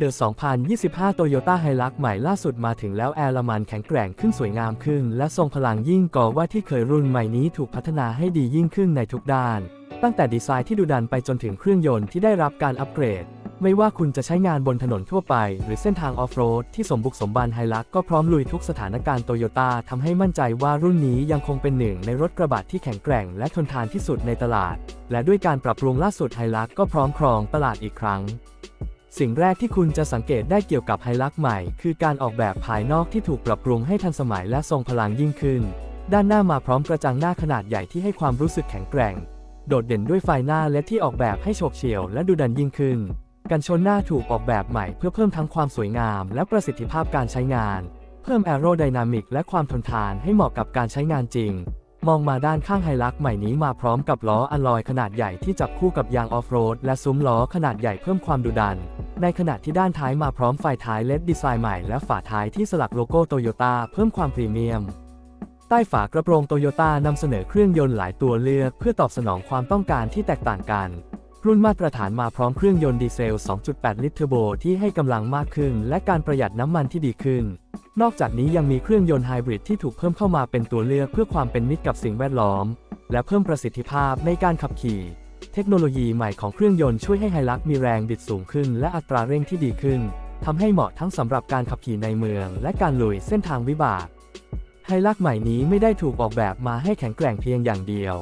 The 2025 Toyota Hilux ใหม่ล่าสุดมาถึงแล้วแอร์ละมันแข็งแกร่งขึ้นสวยงามขึ้น และทรงพลังยิ่งกว่าว่าที่เคยรุ่นใหม่นี้ถูกพัฒนาให้ดียิ่งขึ้นในทุกด้าน ตั้งแต่ดีไซน์ที่ดุดันไปจนถึงเครื่องยนต์ที่ได้รับการอัปเกรด ไม่ว่าคุณจะใช้งานบนถนนทั่วไป หรือเส้นทางออฟโรดที่สมบุกสมบันไฮลักก็พร้อมลุยทุกสถานการณ์โตโยต้าทำให้มั่นใจว่ารุ่นนี้ยังคงเป็นหนึ่งในรถกระบะที่แข็งแกร่งและทนทานที่สุดในตลาด และด้วยการปรับปรุงล่าสุดไฮลักก็พร้อมครองตลาดอีกครั้ง สิ่งแรกที่คุณจะสังเกตได้เกี่ยวกับไฮลักใหม่ คือการออกแบบภายนอกที่ถูกปรับปรุงให้ทันสมัยและทรงพลังยิ่งขึ้น ด้านหน้ามาพร้อมกระจังหน้าขนาดใหญ่ที่ให้ความรู้สึกแข็งแกร่ง โดดเด่นด้วยไฟหน้าและที่ออกแบบให้โฉบเฉี่ยวและดูดันยิ่งขึ้น กันชนหน้าถูกออกแบบใหม่เพื่อเพิ่มทั้งความสวยงาม และประสิทธิภาพการใช้งาน เพิ่มแอโรไดนามิกและความทนทานให้เหมาะกับการใช้งานจริง มองมาด้านข้างไฮลักใหม่นี้มาพร้อมกับล้ออลลอยขนาดใหญ่ที่จับคู่กับยางออฟโรดและซุ้มล้อขนาดใหญ่เพิ่มความดุดัน ในขณะที่ด้านท้ายมาพร้อมไฟท้ายเลดดีไซน์ใหม่และฝาท้ายที่สลักโลโก้โตโยต้าเพิ่มความพรีเมียม ใต้ฝากระโปรงโตโยต้านำเสนอเครื่องยนต์หลายตัวเลือก เพื่อตอบสนองความต้องการที่แตกต่างกัน รุ่นมาตรฐานมาพร้อมเครื่องยนต์ดีเซล 2.8 ลิตรเทอร์โบที่ให้กำลังมากขึ้น และการประหยัดน้ำมันที่ดีขึ้น นอกจากนี้ยังมีเครื่องยนต์ไฮบริดที่ถูกเพิ่มเข้ามาเป็นตัวเลือกเพื่อความเป็นมิตรกับสิ่งแวดล้อม และเพิ่มประสิทธิภาพในการขับขี่ เทคโนโลยีใหม่ของเครื่องยนต์ช่วยให้ไฮลักมีแรงบิดสูงขึ้น และอัตราเร่งที่ดีขึ้นทำให้เหมาะทั้งสำหรับการขับขี่ในเมือง และการลุยเส้นทางวิบากไฮลักใหม่นี้ไม่ได้ถูกออกแบบมาให้แข็งแกร่งเพียงอย่างเดียว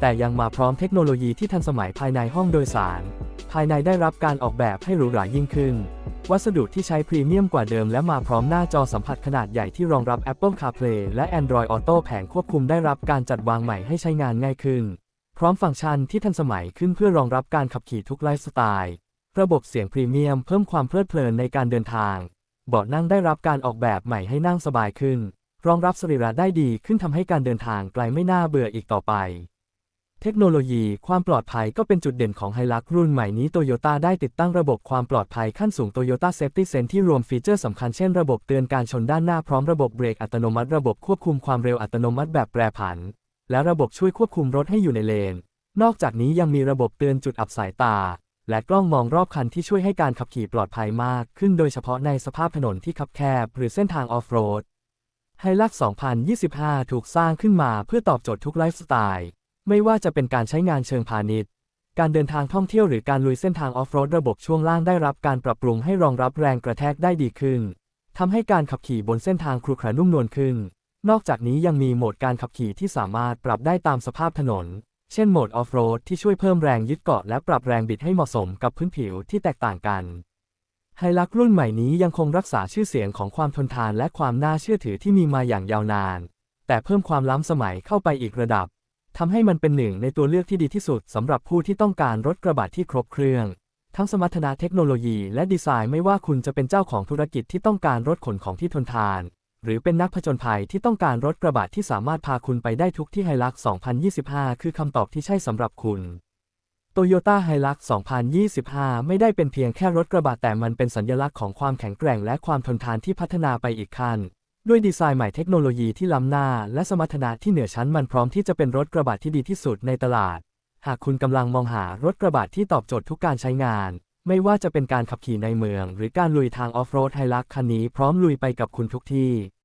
แต่ยังมาพร้อมเทคโนโลยีที่ทันสมัยภายในห้องโดยสาร ภายในได้รับการออกแบบให้หรูหรายิ่งขึ้น วัสดุที่ใช้พรีเมียมกว่าเดิมและมาพร้อมหน้าจอสัมผัสขนาดใหญ่ที่รองรับ Apple CarPlay และ Android Auto แผงควบคุมได้รับการจัดวางใหม่ให้ใช้งานง่ายขึ้น พร้อมฟังก์ชันที่ทันสมัยขึ้นเพื่อรองรับการขับขี่ทุกไลฟ์สไตล์ ระบบเสียงพรีเมียมเพิ่มความเพลิดเพลินในการเดินทาง เบาะนั่งได้รับการออกแบบใหม่ให้นั่งสบายขึ้น รองรับสรีระได้ดีขึ้นทำให้การเดินทางไกลไม่น่าเบื่ออีกต่อไป เทคโนโลยีความปลอดภัยก็เป็นจุดเด่นของไฮลักรุ่นใหม่นี้โตโยต้าได้ติดตั้งระบบความปลอดภัยขั้นสูง Toyota Safety Sense ที่รวมฟีเจอร์สำคัญเช่นระบบเตือนการชนด้านหน้าพร้อมระบบเบรกอัตโนมัติระบบควบคุมความเร็วอัตโนมัติแบบแปรผัน และระบบช่วยควบคุมรถให้อยู่ในเลน นอกจากนี้ยังมีระบบเตือนจุดอับสายตา และกล้องมองรอบคันที่ช่วยให้การขับขี่ปลอดภัยมากขึ้นโดยเฉพาะในสภาพถนนที่คับแคบหรือเส้นทางออฟโรดไฮลัก2025 ถูกสร้างขึ้นมาเพื่อตอบโจทย์ทุกไลฟ์สไตล์ ไม่ว่าจะเป็นการใช้งานเชิงพาณิชย์ การเดินทางท่องเที่ยวหรือการลุยเส้นทางออฟโรดระบบช่วงล่างได้รับการปรับปรุงให้รองรับแรงกระแทกได้ดีขึ้นทำให้การขับขี่บนเส้นทางครุขระนุ่มนวลขึ้น นอกจากนี้ยังมีโหมดการขับขี่ที่สามารถปรับได้ตามสภาพถนน เช่นโหมดออฟโรดที่ช่วยเพิ่มแรงยึดเกาะและปรับแรงบิดให้เหมาะสมกับพื้นผิวที่แตกต่างกันไฮลักรุ่นใหม่นี้ยังคงรักษาชื่อเสียงของความทนทานและความน่าเชื่อถือที่มีมาอย่างยาวนาน แต่เพิ่มความล้ำสมัยเข้าไปอีกระดับทำให้มันเป็นหนึ่งในตัวเลือกที่ดีที่สุดสำหรับผู้ที่ต้องการรถกระบะที่ครบเครื่อง ทั้งสมรรถนะเทคโนโลยีและดีไซน์ไม่ว่าคุณจะเป็นเจ้าของธุรกิจที่ต้องการรถขนของที่ทนทาน หรือเป็นนักผจญภัยที่ต้องการรถกระบะที่สามารถพาคุณไปได้ทุกที่ไฮลัก 2025 คือคำตอบที่ใช่สำหรับคุณโตโยต้าไฮลัก2025 ไม่ได้เป็นเพียงแค่รถกระบะแต่มันเป็นสัญลักษณ์ของความแข็งแกร่งและความทนทานที่พัฒนาไปอีกขั้น ด้วยดีไซน์ใหม่เทคโนโลยีที่ล้ำหน้า และสมรรถนะที่เหนือชั้นมันพร้อมที่จะเป็นรถกระบะที่ดีที่สุดในตลาด หากคุณกำลังมองหารถกระบะที่ตอบโจทย์ทุกการใช้งาน ไม่ว่าจะเป็นการขับขี่ในเมือง หรือการลุยทางออฟโรดไฮลักคันนี้พร้อมลุยไปกับคุณทุกที่